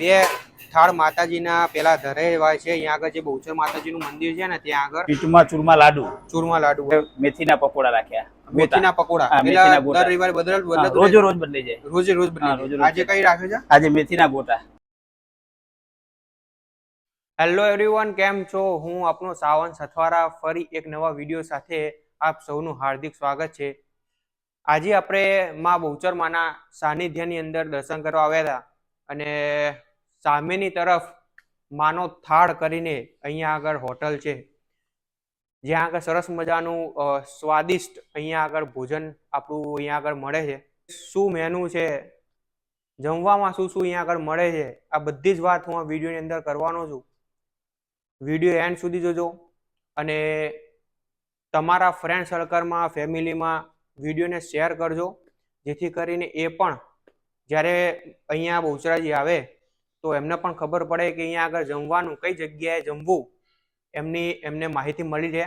બે થાળ માતાજીના પેલા ધરે હોય છે. અહીંયા આગળ જે બહુચર માતાજીનું મંદિર છે ને ત્યાં આગળ પીઠમાં ચૂરમા લાડુ. ચૂરમા લાડુ. મેથીના પકોડા રાખ્યા. મેથીના પકોડા. દર રવિવારે બદલ રોજ જાય. રોજે રોજ બદલી. આજે કઈ રાખ્યું છે? આજે મેથીના ગોટા. હેલો એવરીવન કેમ છો? હું આપનો સાવન સથવારા ફરી એક નવા વીડિયો સાથે આપ સૌનું હાર્દિક સ્વાગત છે. આજે આપણે માં બહુચર માના સાનિધ્યની અંદર દર્શન કરવા આવ્યા હતા. અને સામેની તરફ માનો થાળ કરીને અહીંયા આગળ હોટલ છે. જ્યાં આગળ સરસ મજાનું સ્વાદિષ્ટ અહીંયા આગળ ભોજન આપણું અહીંયા આગળ મળે છે. શું મેનુ છે? જમવામાં શું શું અહીંયા આગળ મળે છે? આ બધી જ વાત હું આ વિડીયોની અંદર કરવાનો છું. વીડિયો એન્ડ સુધી જોજો. અને તમારા ફ્રેન્ડ સર્કલમાં ફેમિલીમાં વિડીયોને શેર કરજો. જેથી કરીને એ પણ જ્યારે અહીંયા બહુચરાજી આવે, તો એમને પણ ખબર પડે કે અહીંયા આગળ જમવાનું કઈ જગ્યાએ જમવું. એમની, એમને માહિતી મળી રહે.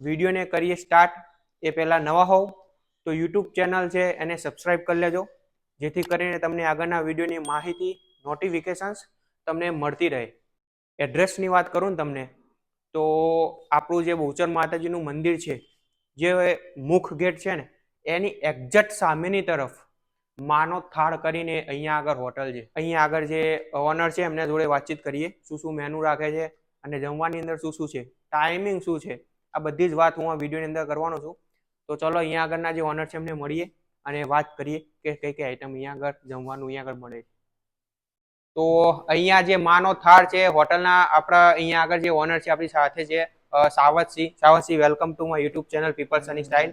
વિડીયોને કરીએ સ્ટાર્ટ એ પહેલાં નવા હોવ, તો યુટ્યુબ ચેનલ છે એને સબસ્ક્રાઈબ કરી લેજો. જેથી કરીને તમને આગળના વિડીયોની માહિતી નોટિફિકેશન્સ તમને મળતી રહે. એડ્રેસની વાત કરું તમને, તો આપણું જે બહુચર માતાજીનું મંદિર છે, જે મુખ ગેટ છે ને, એની એક્ઝેક્ટ સામેની તરફ માનો થાળ કરીને અહીંયા આગળ હોટલ છે. અહીંયા આગળ જે ઓનર છે, એમને જોડે વાતચીત કરીએ. શું શું મેનુ રાખે છે અને જમવાની અંદર શું શું છે? ટાઈમિંગ શું છે? આ બધી જ વાત હું આ વિડીયોની અંદર કરવાનો છું. તો ચલો અહીંયા આગળના જે ઓનર છે, એમને મળીએ અને વાત કરીએ કે કઈ કઈ આઈટમ અહીંયા આગળ જમવાનું અહીંયા આગળ મળે તો અહીંયા જે માનો થાળ છે, હોટલના આપણા અહીંયા આગળ જે ઓનર છે, આપણી સાથે છે Savatsinh. Savatsinh welcome to my YouTube channel people Sunny style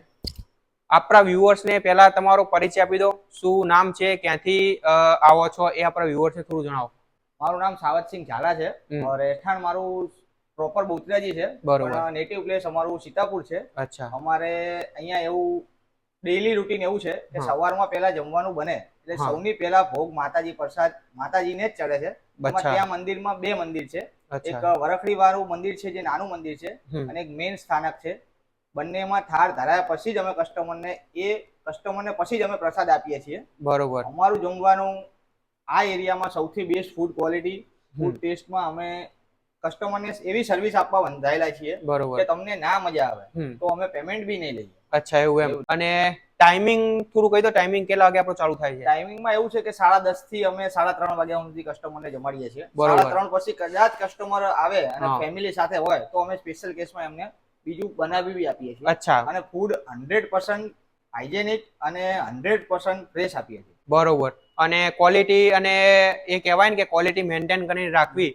આપણા વ્યુઅર્સને પહેલા તમારો પરિચય આપી દો. શું નામ છે ક્યાંથી આવો છો એ આપણા વ્યુઅર્સને થોડું જણાવો. મારું નામ સાવતસિંહ ઝાલા છે. રહેઠાણ મારું પ્રોપર બહુચરાજી છે. બરોબર. નેટિવ પ્લેસ અમારું સીતાપુર છે. અચ્છા. અમારે અહીંયા એવું ડેઈલી રૂટીન એવું છે કે સવારમાં પહેલા જમવાનું બને. એટલે સૌની પહેલા ભોગ માતાજી પ્રસાદ માતાજીને જ ચડે છે. ત્યાં મંદિરમાં બે મંદિર છે. એક વરખડી વાળું મંદિર છે જે નાનું મંદિર છે અને એક મેઇન સ્થાનક છે. બંનેમાં થાળ ધરાયા પછી જ અમે કસ્ટમરને એ કસ્ટમરને પછી જ અમે પ્રસાદ આપીએ છીએ. બરોબર. અમારું જમવાનું આ એરિયામાં સૌથી બેસ્ટ ફૂડ ક્વોલિટી ફૂડ. ટેસ્ટમાં અમે કસ્ટમરને એવી સર્વિસ આપવા બંધાયેલા છીએ બરોબર. કે તમને ના મજા આવે તો અમે પેમેન્ટ બી નહીં લઈએ. અચ્છા એવું એમ. અને ટાઈમિંગ થોડું કહી દો ટાઈમિંગ કેટલા વાગે આપણો ચાલુ થાય છે? ટાઈમિંગમાં એવું છે કે સાડા દસથી અમે સાડા ત્રણ વાગ્યા સુધી કસ્ટમરને જમાડીએ છીએ. સાડા ત્રણ પછી કદાચ કસ્ટમર આવે અને ફેમિલી સાથે હોય તો અમે સ્પેશિયલ કેસમાં એમને બીજું બનાવી બી આપીએ છીએ. અચ્છા. અને ફૂડ હંડ્રેડ પર્સન્ટ હાઇજેનિક અને હંડ્રેડ પર્સન્ટ ફ્રેશ આપીએ છીએ. બરોબર. અને ક્વોલિટી અને એ કહેવાય ને કે ક્વોલિટી મેન્ટેન કરીને રાખવી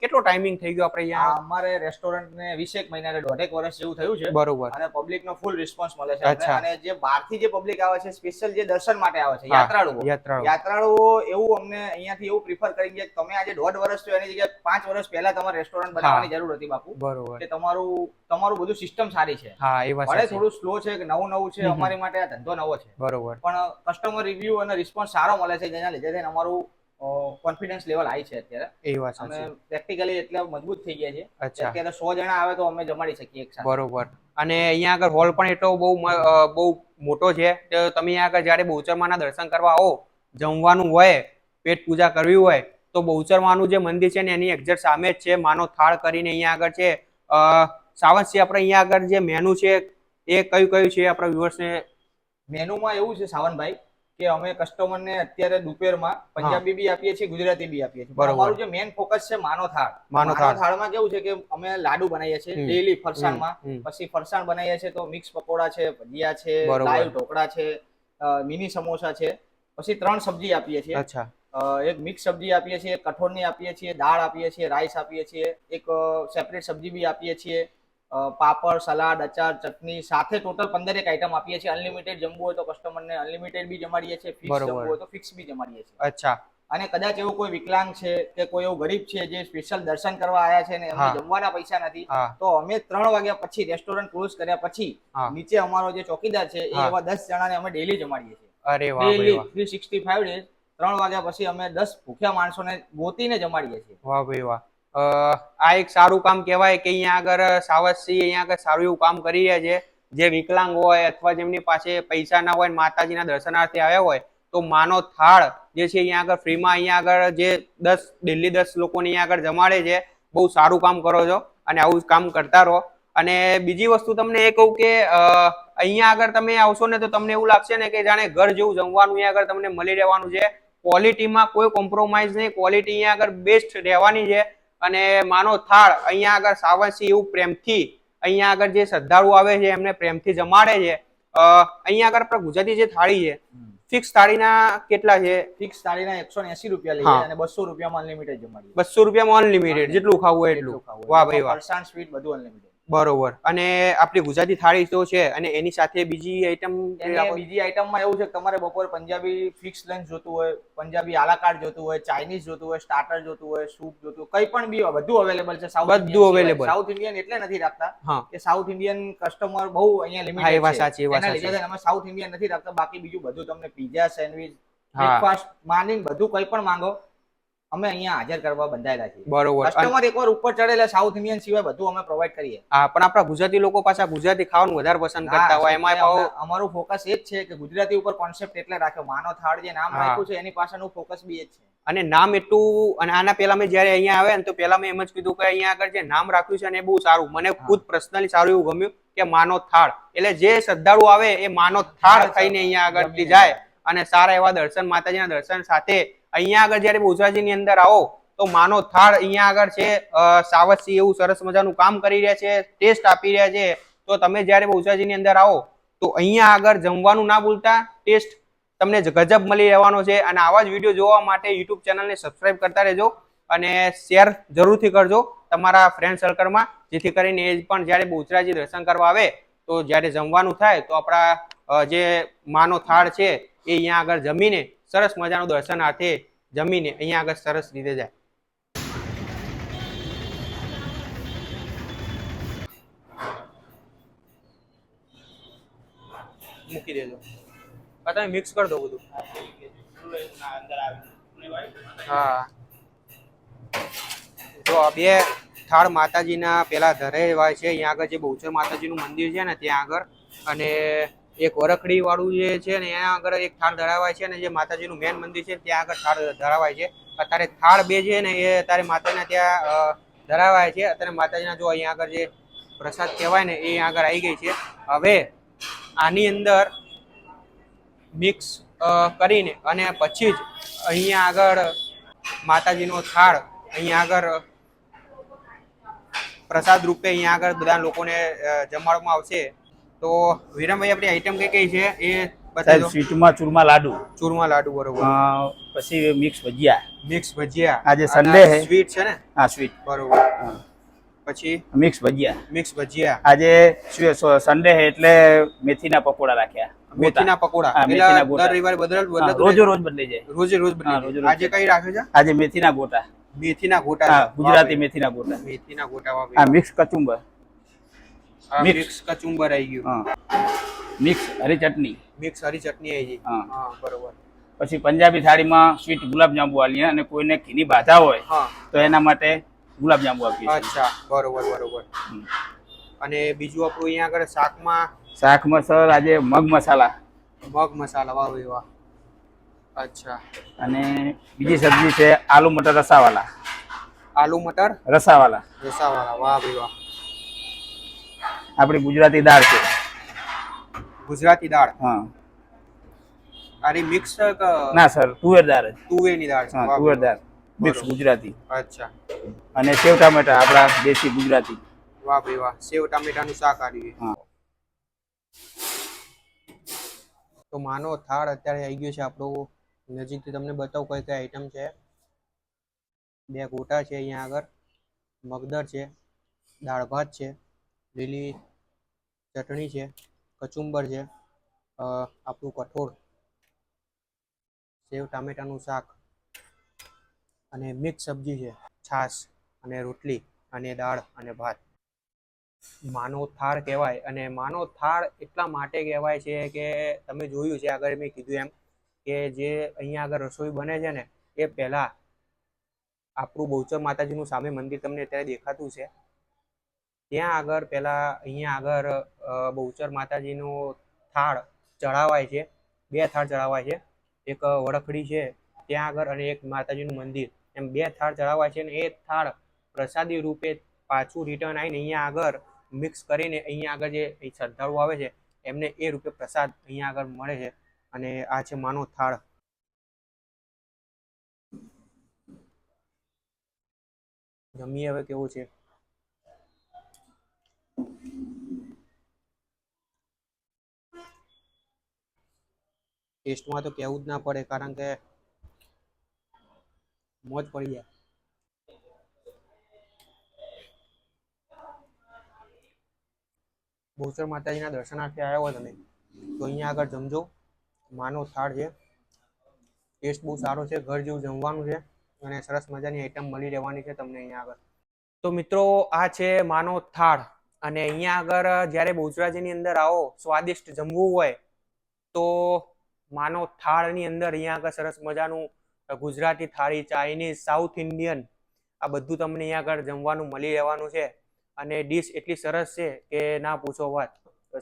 કેટલો ટાઈમિંગ થઈ ગયો આપણે અહીંયા? અમારે રેસ્ટોરન્ટ ને વીસેક મહિના દોઢેક વર્ષ જેવું થયું છે. બરોબર. અને પબ્લિક નો ફૂલ રિસ્પોન્સ મળે છે. અને જે બહારથી જે પબ્લિક આવે છે સ્પેશિયલ જે દર્શન માટે આવે છે યાત્રાળુઓ. યાત્રાળુ યાત્રાળુઓ એવું અમને અહીંયાથી એવું પ્રિફર કરી કે તમે આજે દોઢ વર્ષ થયો એની જગ્યાએ પાંચ વર્ષ પહેલા તમારે રેસ્ટોરન્ટ બનાવવાની જરૂર હતી બાપુ. બરોબર. કે તમારું તમારું બધું સિસ્ટમ સારી છે. હા એ વાત ભલે થોડું સ્લો છે કે નવું નવું છે. અમારી માટે આ ધંધો નવો છે. બરોબર. પણ કસ્ટમર રિવ્યુ અને રિસ્પોન્સ સારો મળે છે જેના લીધે થઈને અમારું કોન્ફિડન્સ લેવલ હાઈ છે અત્યારે. એ વાત અમે પ્રેક્ટિકલી એટલા મજબૂત થઈ ગયા છે અત્યારે સો જણા આવે તો અમે જમાડી શકીએ એક બરોબર. અને અહીંયા આગળ હોલ પણ એટલો બહુ બહુ મોટો છે. તો તમે અહીંયા આગળ જ્યારે બહુચરમાના દર્શન કરવા આવો જમવાનું હોય પેટ પૂજા કરવી હોય તો બહુચરમાનું જે મંદિર છે ને એની એક્ઝેક્ટ સામે જ છે. માનો થાળ કરીને અહીંયા આગળ છે. સાવંતસિંહ આપણે અહીંયા આગળ જે મેનુ છે એ કયું કયું છે આપણા વ્યુઅર્સને મેનુમાં એવું છે સાવનભાઈ કે અમે કસ્ટમરને અત્યારે દુપેરમાં પંજાબી બી આપીએ છીએ ગુજરાતી બી આપીએ છીએ. અમારું જે મેઇન ફોકસ છે માનો થાળ. માનો થાળમાં કેવું છે કે અમે લાડુ બનાવીએ છીએ ડેલી ફરસાણમાં. પછી ફરસાણ બનાવીએ છીએ તો મિક્સ પકોડા છે ભજીયા છે. લાઈવ ઢોકળા છે મિની સમોસા છે. પછી ત્રણ સબ્જી આપીએ છીએ. અચ્છા. એક મિક્સ સબ્જી આપીએ છીએ કઠોળની આપીએ છીએ દાળ આપીએ છીએ રાઈસ આપીએ છીએ એક સેપરેટ સબ્જી બી આપીએ છીએ. પાપડ સલાડ અચાર ચટણી સાથે ટોટલ પંદર એક આઈટમ આપીએ છીએ. અનલિમિટેડ જમવું હોય તો કસ્ટમરને અનલિમિટેડ બી જમાડીએ છીએ. ફિક્સ જમવું હોય તો ફિક્સ બી જમાડીએ છીએ. અચ્છા. અને કદાચ એવું કોઈ વિકલાંગ છે કે કોઈ એવું ગરીબ છે જે સ્પેશિયલ દર્શન કરવા આવ્યા છે ને. એમને જમવાના પૈસા નથી તો અમે ત્રણ વાગ્યા પછી રેસ્ટોરન્ટ ક્લોઝ કર્યા પછી નીચે અમારો જે ચોકીદાર છે એ એવા દસ જણાને અમે ડેલી જમાડીએ છીએ. અરે વાહ daily three sixty five days ત્રણ વાગ્યા પછી અમે દસ ભૂખ્યા માણસોને ગોતીને જમાડીએ છીએ. વાહ ભાઈ વાહ. આ એક સારું કામ કહેવાય કે અહીંયા આગળ સાવતસિંહ અહીંયા આગળ સારું એવું કામ કરી રહ્યા છે. જે વિકલાંગ હોય અથવા જેમની પાસે પૈસા ના હોય માતાજીના દર્શનાર્થે આવ્યા હોય, તો માનો થાળ જે છે અહીંયા આગળ ફ્રીમાં અહીંયા આગળ જે દસ ડેલી દસ લોકોને અહીંયા આગળ જમાડે છે, બહુ સારું કામ કરો છો અને આવું કામ કરતા રહો. અને બીજી વસ્તુ તમને એ કહું કે અહીંયા આગળ તમે આવશો ને તો તમને એવું લાગશે ને કે જાણે ઘર જેવું જમવાનું અહીંયા આગળ તમને મળી રહેવાનું છે. ક્વોલિટીમાં કોઈ કોમ્પ્રોમાઇઝ નહીં ક્વોલિટી અહીંયા આગળ બેસ્ટ રહેવાની છે. અને માનો થાળ અહીંયા આગળ સાવનસિંહ એવું પ્રેમથી અહીંયા આગળ જે શ્રદ્ધાળુ આવે છે એમને પ્રેમથી જમાડે છે. અ, અહીંયા આગળ આપણે ગુજરાતી જે થાળી છે ફિક્સ થાળીના કેટલા છે? ફિક્સ થાળીના એકસો ને એસી રૂપિયા. લઈએ અને બસો રૂપિયામાં અનલિમિટેડ જમાડીએ. બસો રૂપિયામાં અનલિમિટેડ જેટલું ખાવું હોય એટલું. ખાવું વાહ ભાઈ વાહ. સ્વીટ બધું અનલિમિટેડ બરોબર. અને આપણી ગુજરાતી થાળી તો છે અને એની સાથે બીજી આઈટમ બીજી આઈટમમાં એવું છે કે તમારે બપોરે પંજાબી ફિક્સ લંચ જોતું હોય પંજાબી આલાકાર્ડ જોતું હોય ચાઇનીઝ જોતું હોય સ્ટાર્ટર જોતું હોય સૂપ જોતું હોય કંઈ પણ બી બધું અવેલેબલ છે સાઉથ બધું અવેલેબલ સાઉથ ઇન્ડિયન એટલે નથી રાખતા કે સાઉથ ઇન્ડિયન કસ્ટમર બહુ અહીંયા હા, એ વાત સાચી, એવા સાચી. અમે સાઉથ ઇન્ડિયન નથી રાખતા બાકી બીજું બધું તમને પીઝા સેન્ડવિચ બ્રેકફાસ્ટ માની બધું કંઈ પણ માંગો અમે અહીંયા હાજર કરવા બંધાયેલા છીએ. બરોબર. કસ્ટમર એકવાર ઉપર ચડેલા સાઉથ ઇન્ડિયન સિવાય બધું અમે પ્રોવાઈડ કરીએ. હા પણ આપણા ગુજરાતી લોકો પાછા ગુજરાતી ખાવાનું વધારે પસંદ કરતા હોય એમાં અમારું ફોકસ એ જ છે કે ગુજરાતી ઉપર કોન્સેપ્ટ એટલે રાખ્યો. માનો થાળ જે નામ રાખ્યું છે એની પાછળનું ફોકસ બી એ જ છે. અને નામ એટલું અને આના પહેલા મેં જ્યારે અહીંયા આવ્યા ને તો પહેલા મેં એમ જ કીધું કે અહીંયા આગળ જે નામ રાખ્યું છે ને એ બહુ સારું. મને ખુદ પર્સનલી સારું એવું ગમ્યું કે માનો થાળ. એટલે જે શ્રદ્ધાળુ આવે એ માનો થાળ ખાઈને અહીંયા આગળથી જાય. અને સારા એવા દર્શન માતાજીના દર્શન સાથે અહીંયા આગળ જ્યારે બોજાજીની અંદર આવો તો માનો થાળ અહીંયા આગળ છે અ, સાવજસિંહ એવું સરસ મજાનું કામ કરી રહ્યા છે ટેસ્ટ આપી રહ્યા છે. તો તમે જ્યારે બોજાજીની અંદર આવો તો અહીંયા આગળ જમવાનું ના ભૂલતા ટેસ્ટ તમને ગજબ મળી રહેવાનો છે. અને આવા જ વીડિયો જોવા માટે યુટ્યુબ ચેનલને સબસ્ક્રાઇબ કરતા રહેજો અને શેર જરૂરથી કરજો તમારા ફ્રેન્ડ સર્કલમાં જેથી કરીને એ પણ જ્યારે બોચરાજી દર્શન કરવા આવે તો જ્યારે જમવાનું થાય તો આપણા જે માનો થાળ છે એ અહીંયા આગળ જમીને સરસ મજાનું દર્શન દર્શનાર્થે જમીને અહીંયા આગળ સરસ રીતે જાય. મૂકી દેજો. તમે મિક્સ કરી દો બધું. હા. તો બે થાળ માતાજીના પેલા ધરેવાય છે. અહીંયા આગળ જે બહુચર માતાજીનું મંદિર છે ને ત્યાં આગળ. અને એક વરખડી વાળું જે છે ને ત્યાં આગળ એક થાળ ધરાવાય છે અને જે માતાજીનું મેન મંદિર છે, ત્યાં આગળ થાળ ધરાવાય છે. અત્યારે થાળ બે છે ને, એ અત્યારે માતાજીના ત્યાં ધરાવાય છે. અત્યારે માતાજીના જો અહીંયા આગળ જે પ્રસાદ કહેવાય ને, એ આગળ આવી ગઈ છે. હવે આની અંદર મિક્સ કરીને અને પછી જ અહીંયા આગળ માતાજીનો થાળ અહીંયા આગળ પ્રસાદ રૂપે અહીંયા આગળ બધા લોકોને જમાડવામાં આવશે. તો વિરમભાઈ આપણી આઈટમ કઈ કઈ છે? એ સાહેબ સ્વીટમાં ચૂરમા લાડુ. ચૂરમા લાડુ બરોબર. પછી મિક્સ ભજીયા. મિક્સ ભજીયા. આજે સન્ડે છે. સ્વીટ છે ને? હા સ્વીટ બરોબર. પછી? મિક્સ ભજીયા. મિક્સ ભજીયા. આજે સન્ડે છે એટલે મેથીના પકોડા રાખ્યા. મેથીના પકોડા. દર રવિવારે બદલ રોજો? રોજ બદલાઈ જાય. રોજે રોજ હા, બદલી જાય. આજે કઈ રાખે છે? આજે મેથીના ગોટા. મેથીના ગોટા. ગુજરાતી મેથીના ગોટા. મેથીના ગોટા હા મિક્સ કચુંબર. મિક્સ. કચુંબર આવી ગયું. મિક્સ હરી ચટણી. મિક્સ હરી ચટણી આવી ગઈ. હા. બરોબર. પછી પંજાબી થાળીમાં સ્વીટ ગુલાબજાંબુ આલીએ અને કોઈને ઘીની બાધા હોય તો એના માટે ગુલાબજાંબુ આપીએ અચ્છા બરોબર બરોબર. અને બીજું આપણું અહીંયા આગળ શાકમાં? શાકમાં સર આજે મગ મસાલા. મગ મસાલા વાહ વાહ અચ્છા. અને બીજી સબ્જી છે આલુ મટર રસાવાલા. આલુ મટર? રસાવાલા. રસાવાળા વાહ ભાઈ વાહ. આપણી ગુજરાતી દાળ છે. ગુજરાતી દાળ? હા. આરી મિક્સ ના સર તુવેર દાળ તુવેરની દાળ છે? હા તુવેર દાળ. મિક્સ ગુજરાતી. અચ્છા. અને સેવ ટામેટા આપણા દેશી ગુજરાતી. વાહ ભાઈ વાહ સેવ ટામેટાનું શાક આવ્યું હા. તો માનો થાળ અત્યારે આવી ગયો છે આપણો. નજીકથી તમને બતાવું કઈ કઈ આઈટમ છે. બે ગોટા છે અહીંયા આગળ. મગદર છે દાળ ભાત છે. લીલી ચટણી છે, કચુંબર છે આપણું કઠોળ, સેવ, ટામેટાનું શાક અને મિક્સ સબ્જી છે, છાશ અને રોટલી અને દાળ અને ભાત. માનો થાળ કહેવાય અને માનો થાળ એટલા માટે કહેવાય છે કે તમે જોયું છે, આગળ મેં કીધું એમ કે જે અહીંયા આગળ રસોઈ બને છે ને, એ પહેલા આપણું બહુચર માતાજીનું સામે મંદિર તમને અત્યારે દેખાતું છે. ત્યાં આગળ પહેલાં અહીંયા આગળ બહુચર માતાજીનો થાળ ચઢાવાય છે. બે થાળ ચઢાવાય છે. એક વડખડી છે, ત્યાં આગળ અને એક માતાજીનું મંદિર. એમ બે થાળ ચઢાવાય છે અને એ થાળ પ્રસાદી રૂપે પાછું રિટર્ન આવીને અહીંયા આગળ મિક્સ કરીને અહીંયા આગળ જે શ્રદ્ધાળુઓ શ્રદ્ધાળુ આવે છે, એમને એ રૂપે પ્રસાદ અહીંયા આગળ મળે છે અને આ છે માનો થાળ. જમીએ હવે કેવું છે? ટેસ્ટમાં તો કહેવું જ ના પડે, કારણ કે મોજ પડી જાય. બહુચર માતાજીના દર્શનાર્થે આવ્યા હોય તમે. તો અહીંયા આગળ જમજો. માનો થાળ છે. ટેસ્ટ બહુ સારો છે. ઘર જેવું જમવાનું છે અને સરસ મજાની આઈટમ મળી રહેવાની છે તમને અહીંયા આગળ. તો મિત્રો, આ છે માનો થાળ. અને અહીંયા આગળ જ્યારે બહુચરાજીની અંદર આવો, સ્વાદિષ્ટ જમવું હોય, તો માનો થાળની અંદર અહીંયા આગળ સરસ મજાનું ગુજરાતી થાળી, ચાઇનીઝ, સાઉથ ઇન્ડિયન, આ બધું તમને અહીંયા આગળ જમવાનું મળી રહેવાનું છે. અને ડીશ એટલી સરસ છે કે ના પૂછો વાત.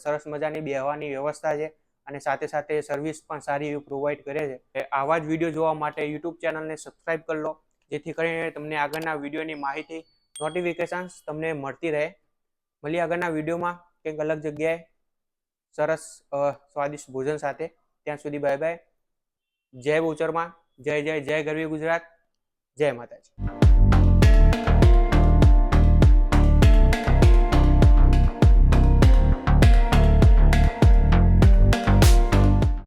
સરસ મજાની બેહવાની વ્યવસ્થા છે અને સાથે સાથે સર્વિસ પણ સારી એવી પ્રોવાઈડ કરે છે. આવા જ વીડિયો જોવા માટે યુટ્યુબ ચેનલને સબસ્ક્રાઈબ કરી લો, જેથી કરીને તમને આગળના વિડીયોની માહિતી, નોટિફિકેશન્સ તમને મળતી રહે. મળીએ આગળના વિડીયોમાં. કંઈક અલગ જગ્યાએ સરસ સ્વાદિષ્ટ ભોજન સાથે. ત્યાં સુધી બાય બાય જય બહુચરમાં જય જય જય ગરવી ગુજરાત જય માતાજી.